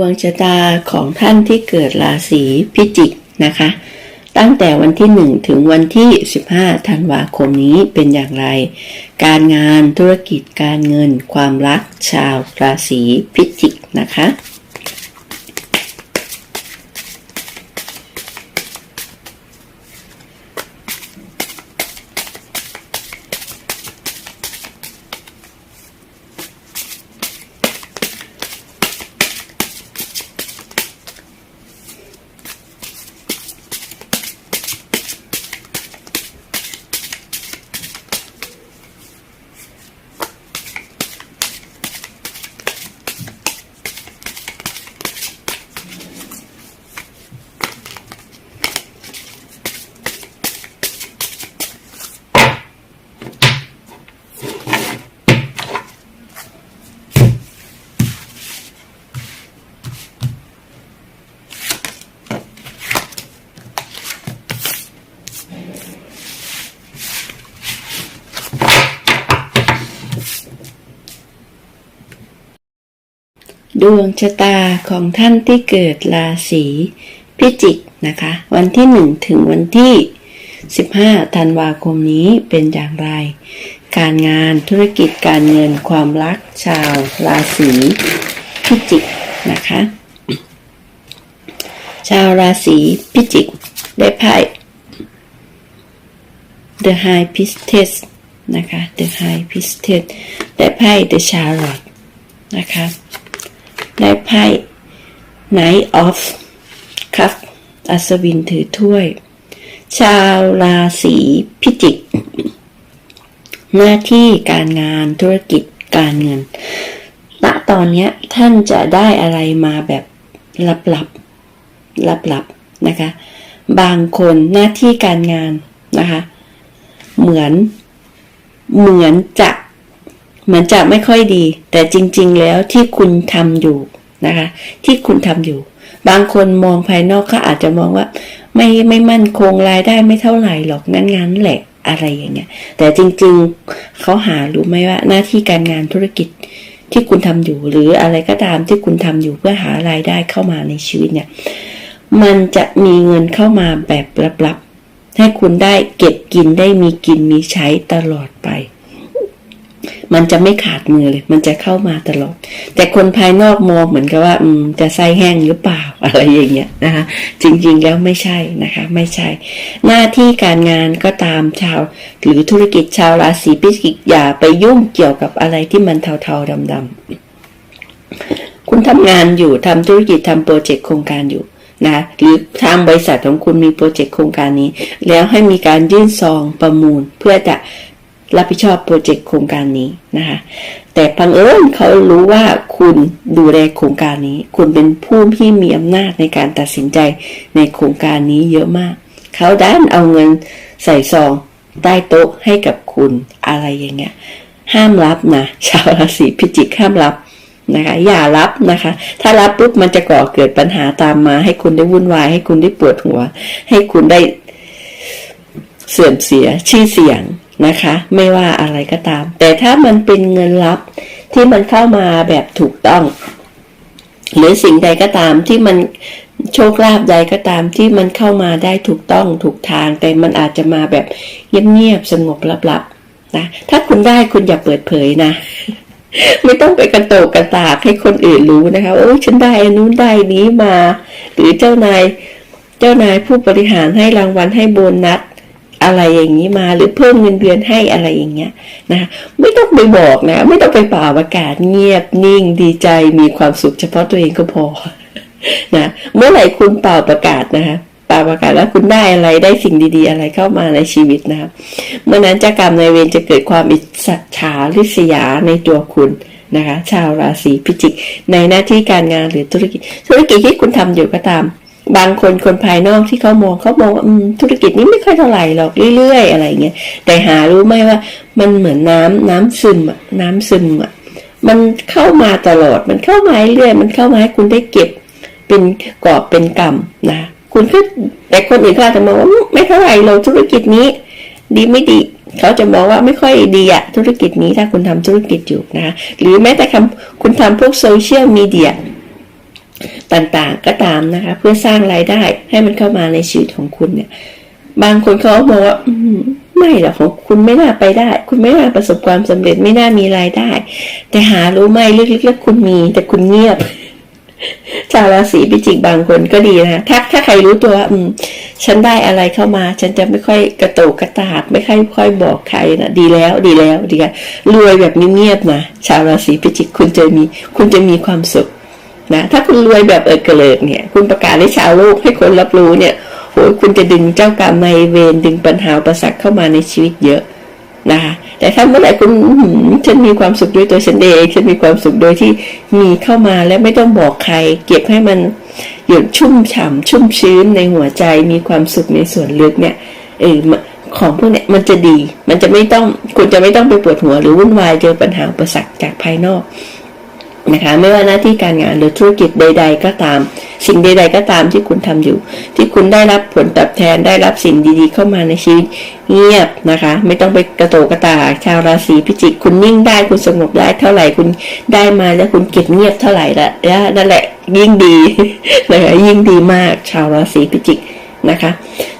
วงชะตาของท่านที่เกิดราศีพิจิกนะคะ ตั้งแต่วันที่ 1 ถึงวันที่ 15 ธันวาคมนี้เป็นอย่างไร การงานธุรกิจการเงินความรักชาวราศีพิจิกนะคะ ดวงชะตาของท่านที่เกิดราศีพิจิกนะคะ วันที่ 1 ถึงวันที่ 15 ธันวาคมนี้เป็นอย่างไร การงานธุรกิจการเงินความรักชาวราศีพิจิกนะคะ ชาวราศีพิจิกได้ไพ่ The High Priestess นะคะ The High Priestess ได้ไพ่ The Chariot นะคะ ได้ไพ่ Knight of Cup อัศวินถือถ้วย ชาวราศีพิจิก หน้าที่การงานธุรกิจการเงิน ณ ตอนนี้ท่านจะได้อะไรมาแบบลับๆ ลับๆ นะคะ บางคนหน้าที่การงานนะคะ เหมือน เหมือนจะ เหมือนจะไม่ค่อยดี แต่จริง ๆ แล้วที่คุณทำอยู่นะคะ ที่คุณทำอยู่ บางคนมองภายนอกเขาอาจจะมองว่า ไม่ไม่มั่นคงรายได้ไม่เท่าไหร่หรอกงั้นๆแหละอะไรอย่างเงี้ย แต่จริง ๆเขาหารู้ไหมว่าหน้าที่การงานธุรกิจที่คุณทำอยู่ หรืออะไรก็ตามที่คุณทำอยู่เพื่อหารายได้เข้ามาในชีวิตเนี่ย มันจะมีเงินเข้ามาแบบลับๆให้คุณได้เก็บกินได้มีกินมีใช้ตลอดไป มันจะไม่ขาดมือเลย มันจะเข้ามาตลอด แต่คนภายนอกมองเหมือนกับว่าอืมจะไส้แห้งหรือเปล่าอะไรอย่างเงี้ยนะคะจริงๆแล้วไม่ใช่นะคะ ไม่ใช่ หน้าที่การงานก็ตามชาว หรือธุรกิจชาวราศีพิจิกอย่าไปยุ่งเกี่ยวกับอะไรที่มันเทาๆดำๆคุณทำงานอยู่ทำธุรกิจทำโปรเจกต์โครงการอยู่นะหรือทางบริษัทของคุณมีโปรเจกต์โครงการนี้ แล้วให้มีการยื่นซองประมูลเพื่อจะ รับผิดชอบโปรเจกต์โครงการนี้นะคะ แต่พังเอิญเขารู้ว่าคุณดูแลโครงการนี้ คุณเป็นผู้ที่มีอำนาจในการตัดสินใจในโครงการนี้เยอะมาก เขาด้านเอาเงินใส่ซองใต้โต๊ะให้กับคุณอะไรอย่างเงี้ย ห้ามรับนะ ชาวราศีพิจิกห้ามรับนะคะ อย่ารับนะคะ ถ้ารับปุ๊บมันจะก่อเกิดปัญหาตามมา ให้คุณได้วุ่นวาย ให้คุณได้ปวดหัว ให้คุณได้เสื่อมเสียชื่อเสียง นะคะ ไม่ว่าอะไรก็ตาม แต่ถ้ามันเป็นเงินลับที่มันเข้ามาแบบถูกต้อง หรือสิ่งใดก็ตามที่มันโชคลาภใดก็ตามที่มันเข้ามาได้ถูกต้องถูกทาง แต่มันอาจจะมาแบบเงียบๆสงบลับๆนะถ้าคุณได้คุณอย่าเปิดเผยนะไม่ต้องไปกระโตกกระตากให้คนอื่นรู้นะคะโอ้ฉันได้อนนู้นได้นี้มา หรือเจ้านาย เจ้านายผู้บริหารให้รางวัลให้โบนัส อะไรอย่างนี้มา หรือเพิ่มเงินเดือนให้อะไรอย่างเงี้ยนะไม่ต้องไปบอกนะ ไม่ต้องไปเป่าประกาศเงียบนิ่งดีใจมีความสุขเฉพาะตัวเองก็พอนะเมื่อไหร่คุณเป่าประกาศนะคะเป่าประกาศแล้วคุณได้อะไรได้สิ่งดีๆ อะไรเข้ามาในชีวิตนะคะเมื่อนั้นเจ้ากรรมนายเวรจะเกิดความอิจฉาริษยาในตัวคุณนะคะ ชาวราศีพิจิก ในหน้าที่การงานหรือธุรกิจ ธุรกิจที่คุณทำอยู่ก็ตาม บางคนคนภายนอกที่เขามองเขามองว่าธุรกิจนี้ไม่ค่อยเท่าไหร่หรอกเรื่อยๆ อะไรเงี้ยแต่หารู้ไหมว่า มันเหมือนน้ำน้ำซึมอะน้ำซึมอะมันเข้ามาตลอดมันเข้ามาเรื่อยมันเข้ามาให้คุณได้เก็บเป็นกอบเป็นกำนะคุณก็แต่คนอื่นก็อาจจะมองว่าไม่เท่าไหร่เราธุรกิจนี้ ดีไม่ดีเขาจะมองว่าไม่ค่อยดีอะธุรกิจนี้ถ้าคุณทำธุรกิจอยู่นะคะหรือแม้แต่คำคุณทำพวกโซเชียลมีเดีย ต่างๆก็ตามนะคะ เพื่อสร้างรายได้ให้มันเข้ามาในชีวิตของคุณเนี่ย บางคนเขาบอกว่าไม่หรอกของคุณไม่น่าไปได้ คุณไม่น่าประสบความสำเร็จไม่น่ามีรายได้ แต่หารู้ไหมลึกๆแล้วคุณมีแต่คุณเงียบชาวราศีพิจิกบางคนก็ดีนะถ้าถ้าใครรู้ตัวว่าอืม ฉันได้อะไรเข้ามา ฉันจะไม่ค่อยกระโตกกระตากไม่ค่อยค่อยบอกใครนะดีแล้วดีแล้วดีแล้วรวยแบบเงียบๆนะชาวราศีพิจิกคุณจะมี คุณจะมีความสุข นะถ้าคุณรวยแบบเอิดกลิกเนี่ย คุณประกาศให้ชาวโลกให้คนรับรู้เนี่ยโหยคุณจะดึงเจ้ากรรมนายเวรดึงปัญหาประสักเข้ามาในชีวิตเยอะนะคะแต่ถ้าเมื่อไหร่คุณฉันมีความสุขด้วยตัวฉันเองฉันมีความสุขโดยที่มีเข้ามาและไม่ต้องบอกใคร เก็บให้มันหยดชุ่มฉ่ำชุ่มชื้นในหัวใจมีความสุขในส่วนลึกเนี่ยเออของพวกเนี้ยมันจะดี มันจะไม่ต้องคุณจะไม่ต้องไปปวดหัวหรือวุ่นวายเจอปัญหาอุปสรรคจากภายนอก นะคะไม่ว่าหน้าที่การงานหรือธุรกิจใด ๆ ก็ตาม สิ่งใด ๆ ก็ตามที่คุณทำอยู่ ที่คุณได้รับผลตอบแทนได้รับสิ่งดีๆ เข้ามาในชีวิตเงียบนะคะ ไม่ต้องไปกระโตกกระตาชาวราศีพิจิกคุณนิ่งได้คุณสงบได้เท่าไหร่คุณได้มาแล้วคุณเก็บเงียบเท่าไหร่ละนั่นแหละยิ่งดีนะคะยิ่งดีมากชาวราศีพิจิกนะคะ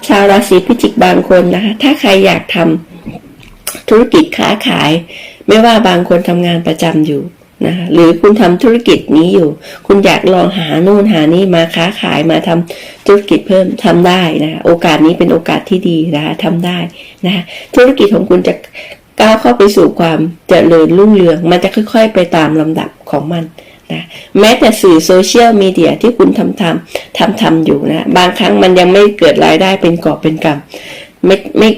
ชาวราศีพิจิกบางคนนะคะถ้าใครอยากทำธุรกิจค้าขาย ไม่ว่าบางคนทำงานประจำอยู่ นะหรือคุณทำธุรกิจนี้อยู่ คุณอยากลองหาโน่นหานี่มาค้าขายมาทำธุรกิจเพิ่มทำได้นะโอกาสนี้เป็นโอกาสที่ดีนะคะทำได้นะธุรกิจของคุณจะก้าวเข้าไปสู่ความเจริญรุ่งเรือง มันจะค่อย ๆ ไปตามลำดับของมันนะแม้แต่สื่อโซเชียลมีเดียที่คุณทำทำทำทำอยู่นะ บางครั้งมันยังไม่เกิดรายได้เป็นกอบเป็นกำไม่ไม่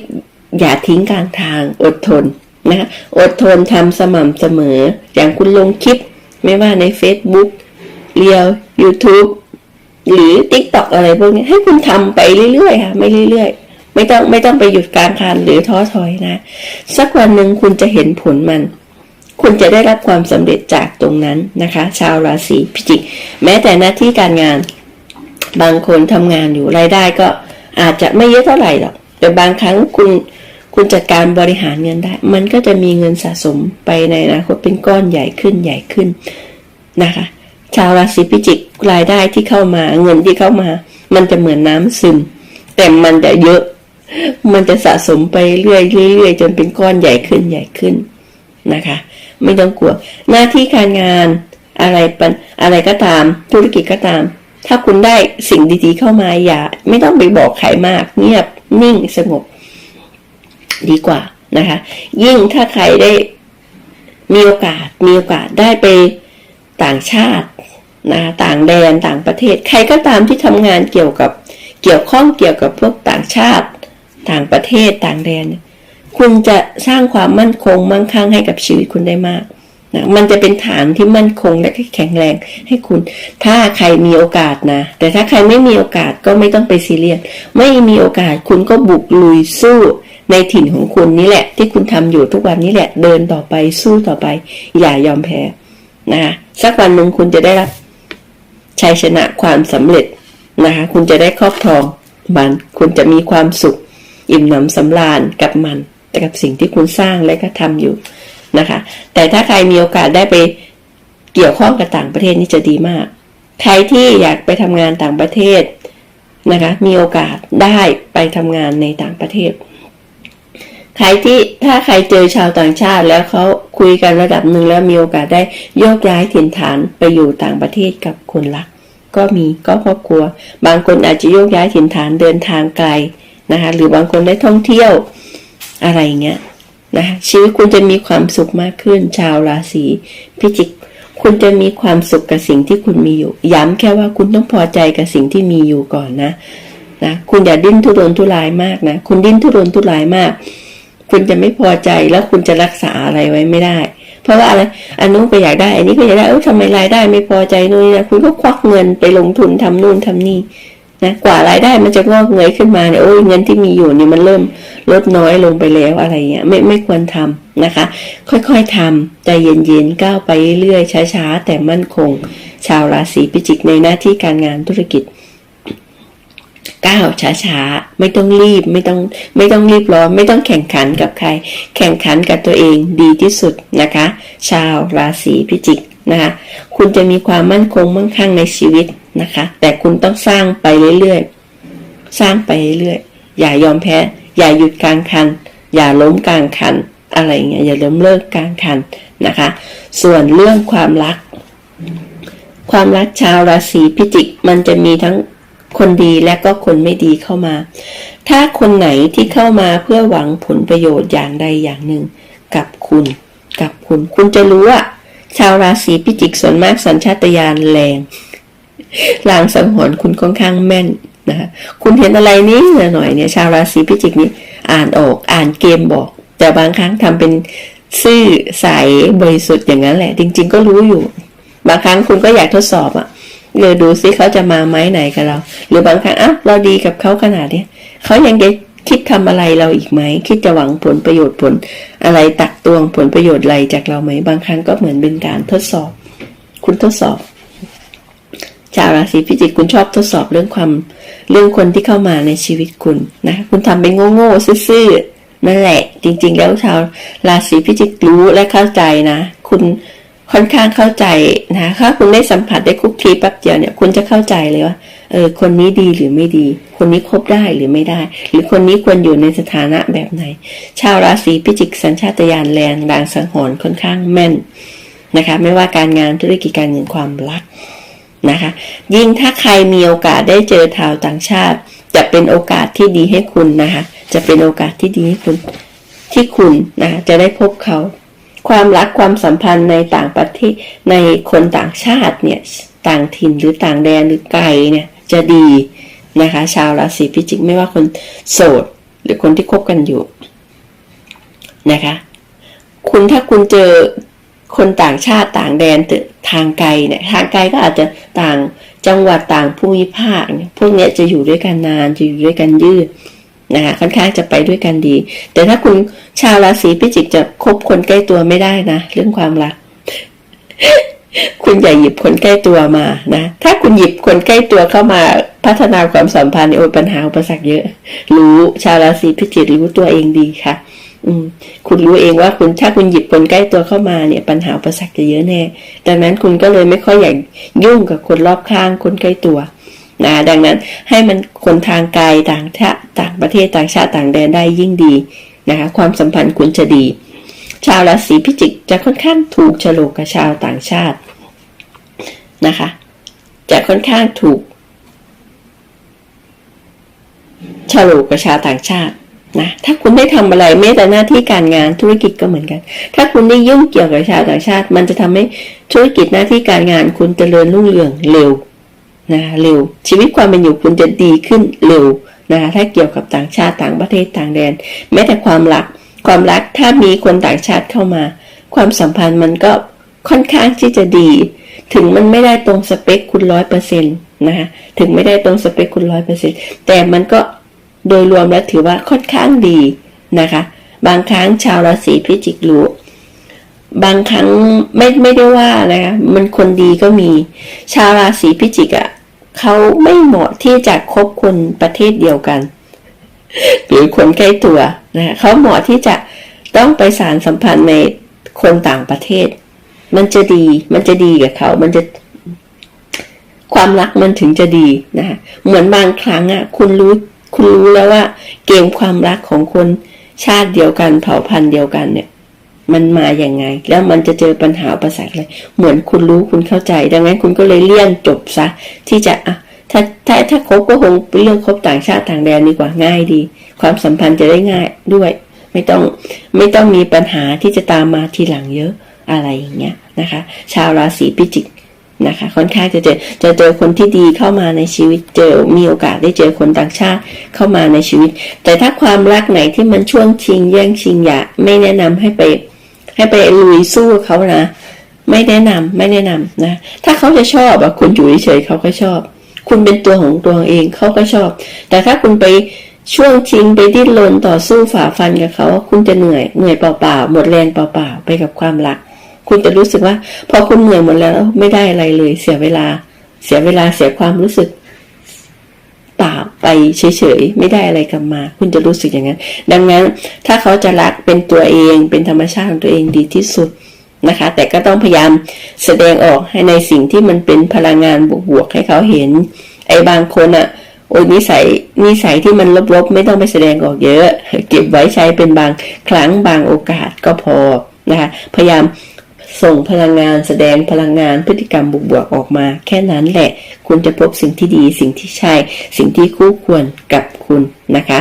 อย่าทิ้งกลางทางอดทน นะคะอดทนทำสม่ำเสมอ อย่างคุณลงคลิป ไม่ว่าใน Facebook เรียว YouTube หรือ TikTok อะไรพวกนี้ให้คุณทำไปเรื่อยๆค่ะ ไม่เรื่อยๆ ไม่ต้องไม่ต้องไปหยุดกลางคันหรือท้อถอยนะ สักวันหนึ่งคุณจะเห็นผลมัน คุณจะได้รับความสำเร็จจากตรงนั้นนะคะ ชาวราศีพิจิก แม้แต่หน้าที่การงาน บางคนทำงานอยู่รายได้ก็อาจจะไม่เยอะเท่าไหร่หรอกแต่บางครั้งคุณ คุณจัดการบริหารเงินได้ มันก็จะมีเงินสะสมไปในอนาคตเป็นก้อนใหญ่ขึ้นใหญ่ขึ้นนะคะ ชาวราศีพิจิกรายได้ที่เข้ามาเงินที่เข้ามา มันจะเหมือนน้ำซึม แต่มันจะเยอะ มันจะสะสมไปเรื่อยๆเรื่อยจนเป็นก้อนใหญ่ขึ้นใหญ่ขึ้นนะคะ ไม่ต้องกลัว หน้าที่การงานอะไรปันอะไรก็ตาม ธุรกิจก็ตาม ถ้าคุณได้สิ่งดีๆเข้ามาอย่า ไม่ต้องไปบอกใครมาก เงียบนิ่งสงบ ดีกว่านะคะ ยิ่งถ้าใครได้มีโอกาสมีโอกาสได้ไปต่างชาตินะต่างแดนต่างประเทศ ใครก็ตามที่ทำงานเกี่ยวกับเกี่ยวข้องเกี่ยวกับพวกต่างชาติ ต่างประเทศต่างแดน คุณจะสร้างความมั่นคงมั่งคั่งให้กับชีวิตคุณได้มากนะมันจะเป็นฐานที่มั่นคงและแข็งแรงให้คุณ ถ้าใครมีโอกาสนะ แต่ถ้าใครไม่มีโอกาสก็ไม่ต้องไปซีเรียสไม่มีโอกาสคุณก็บุกลุยสู้ ในถิ่นของคุณนี่แหละ ที่คุณทำอยู่ทุกวันนี้แหละ เดินต่อไปสู้ต่อไป อย่ายอมแพ้นะคะสักวันหนึ่งคุณจะได้รับชัยชนะความสำเร็จนะคะคุณจะได้ครอบครองมันคุณจะมีความสุข อิ่มหนำสำราญกับมันแต่กับสิ่งที่คุณสร้างและก็ทำอยู่นะคะ แต่ถ้าใครมีโอกาสได้ไปเกี่ยวข้องกับต่างประเทศนี่จะดีมาก ใครที่อยากไปทำงานต่างประเทศนะคะ มีโอกาสได้ไปทำงานในต่างประเทศ ใครที่ถ้าใครเจอชาวต่างชาติแล้วเขาคุยกันระดับหนึ่งแล้วมีโอกาสได้โยกย้ายถิ่นฐานไปอยู่ต่างประเทศกับคนรัก ก็มีก็ครอบครัว บางคนอาจจะโยกย้ายถิ่นฐานเดินทางไกลนะคะหรือบางคนได้ท่องเที่ยวอะไรเงี้ยนะคะชีวิตคุณจะมีความสุขมากขึ้น ชาวราศีพิจิก คุณจะมีความสุขกับสิ่งที่คุณมีอยู่ ย้ำแค่ว่าคุณต้องพอใจกับสิ่งที่มีอยู่ก่อนนะนะคุณอย่าดิ้นทุรนทุรายมากนะคุณดิ้นทุรนทุรายมาก คุณจะไม่พอใจแล้วคุณจะรักษาอะไรไว้ไม่ได้ เพราะว่าอะไรอันนู้นก็อยากได้ อันนี้ก็อยากได้เออทำไมรายได้ไม่พอใจนู่นนะคุณก็ควักเงินไปลงทุนทำนู่นทำนี่นะกว่ารายได้มันจะงอกเงยขึ้นมาเนี่ยโอ้ยเงินที่มีอยู่นี่มันเริ่มลดน้อยลงไปแล้วอะไรเงี้ยไม่ไม่ควรทำนะคะ ค่อยๆทำใจเย็นๆก้าวไปเรื่อยๆช้าๆแต่มั่นคง ชาวราศีพิจิกในหน้าที่การงานธุรกิจก้าวช้าๆ ไม่ต้องรีบไม่ต้องไม่ต้องรีบร้อนไม่ต้องแข่งขันกับใคร แข่งขันกับตัวเองดีที่สุดนะคะ ชาวราศีพิจิกนะคะคุณจะมีความมั่นคงมั่งคั่งในชีวิตนะคะ แต่คุณต้องสร้างไปเรื่อยๆ สร้างไปเรื่อยๆ อย่ายอมแพ้ อย่าหยุดกลางคัน อย่าล้มกลางคัน อะไรเงี้ยอย่าล้มเลิกกลางคันนะคะ ส่วนเรื่องความรัก ความรักชาวราศีพิจิกมันจะมีทั้ง คนดีและก็คนไม่ดีเข้ามา ถ้าคนไหนที่เข้ามาเพื่อหวังผลประโยชน์อย่างใดอย่างหนึ่ง กับคุณ กับคุณ คุณจะรู้ว่าชาวราศีพิจิกส่วนมากสัญชาตญาณแรงลางสังหรณ์คุณค่อนข้างแม่นนะคะคุณเห็นอะไรนี้หน่อยเนี่ยชาวราศีพิจิกนี้อ่านออกอ่านเกมบอก แต่บางครั้งทำเป็นซื่อใสบริสุทธิ์อย่างนั้นแหละ จริง ๆ ก็รู้อยู่ บางครั้งคุณก็อยากทดสอบอะ่ะเออดูซิเขาจะมาไม้ไหนกับเรา หรือบางครั้งอ้าวเราดีกับเขาขนาดนี้เขายังจะคิดทำอะไรเราอีกไหม คิดจะหวังผลประโยชน์ผล อะไรตักตวงผลประโยชน์อะไรจากเราไหม บางครั้งก็เหมือนเป็นการทดสอบ คุณทดสอบ ชาวราศีพิจิกคุณชอบทดสอบเรื่องความ เรื่องคนที่เข้ามาในชีวิตคุณนะ คุณทำเป็นโง่ๆซื่อๆนั่นแหละ จริง ๆ แล้วชาวราศีพิจิกรู้และเข้าใจนะ คุณ ค่อนข้างเข้าใจนะถ้าคุณได้สัมผัสได้คุกคีแป๊บเดียวเนี่ยคุณจะเข้าใจเลยว่าเออคนนี้ดีหรือไม่ดี คนนี้คบได้หรือไม่ได้ หรือคนนี้ควรอยู่ในสถานะแบบไหน ชาวราศีพิจิกสัญชาตญาณแรงรางสังหรณ์ค่อนข้างแม่นนะคะไม่ว่าการงานธุรกิจการเงินความรักนะคะยิ่งถ้าใครมีโอกาสได้เจอชาวต่างชาติ จะเป็นโอกาสที่ดีให้คุณนะคะจะเป็นโอกาสที่ดีให้คุณที่คุณนะคะจะได้พบเขา ความรักความสัมพันธ์ในต่างประเทศในคนต่างชาติเนี่ยต่างถิ่นหรือต่างแดนหรือไกลเนี่ยจะดีนะคะ ชาวราศีพิจิกไม่ว่าคนโสด หรือคนที่คบกันอยู่นะคะ คุณถ้าคุณเจอคนต่างชาติต่างแดนทางไกลเนี่ยทางไกลก็อาจจะต่างจังหวัดต่างภูมิภาค พวกเนี้ยจะอยู่ด้วยกันนานจะอยู่ด้วยกันยืด นะคะค่อนข้างจะไปด้วยกันดี แต่ถ้าคุณชาวราศีพิจิกจะคบคนใกล้ตัวไม่ได้นะ เรื่องความรัก คุณอย่าหยิบคนใกล้ตัวมานะ ถ้าคุณหยิบคนใกล้ตัวเข้ามาพัฒนาความสัมพันธ์โอ้ปัญหาอุปสรรคเยอะ รู้ชาวราศีพิจิกรู้ตัวเองดีค่ะ อืม คุณรู้เองว่าคุณถ้าคุณหยิบคนใกล้ตัวเข้ามาเนี่ย ปัญหาอุปสรรคจะเยอะแน่ดังนั้นคุณก็เลยไม่ค่อยอยากยุ่งกับคนรอบข้างคนใกล้ตัว นะดังนั้นให้มันคนทางไกลต่างชาติต่างประเทศต่างชาติต่างแดนได้ยิ่งดีนะคะความสัมพันธ์คุณจะดี ชาวราศีพิจิกจะค่อนข้างถูกฉลกกับชาวต่างชาตินะคะ จะค่อนข้างถูกฉลกกับชาวต่างชาตินะถ้าคุณได้ทำอะไรแม้แต่หน้าที่การงานธุรกิจก็เหมือนกัน ถ้าคุณได้ยุ่งเกี่ยวกับชาวต่างชาติ มันจะทำให้ธุรกิจหน้าที่การงานคุณเจริญรุ่งเรืองเร็ว นะเร็ว ชีวิตความเป็นอยู่คุณจะดีขึ้นเร็วนะคะถ้าเกี่ยวกับต่างชาติต่างประเทศต่างแดน แม้แต่ความรัก ความรักถ้ามีคนต่างชาติเข้ามา ความสัมพันธ์มันก็ค่อนข้างที่จะดี ถึงมันไม่ได้ตรงสเปคคุณร้อยเปอร์เซ็นต์นะคะถึงไม่ได้ตรงสเปคคุณร้อยเปอร์เซ็นต์แต่มันก็โดยรวมแล้วถือว่าค่อนข้างดีนะคะ บางครั้งชาวราศีพิจิกรู้บางครั้งไม่ไม่ได้ว่านะคะมันคนดีก็มี ชาวราศีพิจิกอะ เขาไม่เหมาะที่จะคบคนประเทศเดียวกัน หรือคนใกล้ตัวนะเขาเหมาะที่จะต้องไปสารสัมพันธ์ในคนต่างประเทศ มันจะดีมันจะดีกับเขา มันจะความรักมันถึงจะดีนะคะเหมือนบางครั้งอะ คุณรู้คุณรู้แล้วว่า เกมความรักของคนชาติเดียวกันเผ่าพันธุ์เดียวกันเนี่ย มันมาอย่างไง แล้วมันจะเจอปัญหาประสรรคอะไรเหมือนคุณรู้คุณเข้าใจ ดังนั้นคุณก็เลยเลี่ยงจบซะ ที่จะอะถ้าถ้าถ้าคบก็คงเรื่องคบต่างชาติต่างแดนดีกว่าง่ายดี ความสัมพันธ์จะได้ง่ายด้วย ไม่ต้องไม่ต้องมีปัญหาที่จะตามมาทีหลังเยอะอะไรอย่างเงี้ยนะคะ ชาวราศีพิจิกนะคะค่อนข้างจะเจอจะเจอคนที่ดีเข้ามาในชีวิตเจอมีโอกาสได้เจอคนต่างชาติเข้ามาในชีวิต แต่ถ้าความรักไหนที่มันช่วงชิงแย่งชิงอย่าไม่แนะนำให้ไป ให้ไปลุยสู้เขานะ ไม่แนะนำไม่แนะนำนะ ถ้าเขาจะชอบอะคุณอยู่เฉยๆเขาก็ชอบ คุณเป็นตัวของตัวเองเขาก็ชอบ แต่ถ้าคุณไปช่วงชิงไปดิ้นรนต่อสู้ฝ่าฟันกับเขาคุณจะเหนื่อยเหนื่อยเปล่าๆหมดแรงเปล่าๆไปกับความรัก คุณจะรู้สึกว่า พอคุณเหนื่อยหมดแล้วไม่ได้อะไรเลย เสียเวลา เสียเวลาเสียความรู้สึก เปล่าไปเฉยๆ ไม่ได้อะไรกลับมา คุณจะรู้สึกอย่างนั้น ดังนั้นถ้าเขาจะรักเป็นตัวเองเป็นธรรมชาติของตัวเองดีที่สุดนะคะ แต่ก็ต้องพยายามแสดงออกให้ในสิ่งที่มันเป็นพลังงานบวกๆให้เขาเห็น ไอ้บางคนอะโอ้ยนิสัยนิสัยที่มันลบๆ ไม่ต้องไปแสดงออกเยอะ เก็บไว้ใช้เป็นบางครั้งบางโอกาสก็พอนะคะพยายาม ส่งพลังงานแสดงพลังงานพฤติกรรมบวกๆออกมา แค่นั้นแหละ คุณจะพบสิ่งที่ดีสิ่งที่ใช่ สิ่งที่คู่ควรกับคุณนะคะ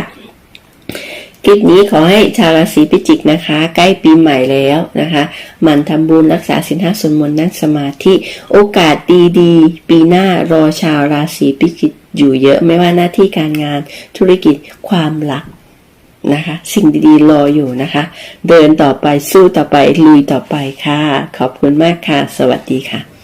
คลิปนี้ขอให้ชาวราศีพิจิกนะคะ ใกล้ปีใหม่แล้วนะคะมันทำบุญรักษาสินห้าสวดมนต์นั่งสมาธิโอกาสดีๆ ปีหน้ารอชาวราศีพิจิกอยู่เยอะไม่ว่าหน้าที่การงานธุรกิจความรัก นะคะ สิ่งดีๆรออยู่นะคะ เดินต่อไปสู้ต่อไปลุยต่อไปค่ะ ขอบคุณมากค่ะ สวัสดีค่ะ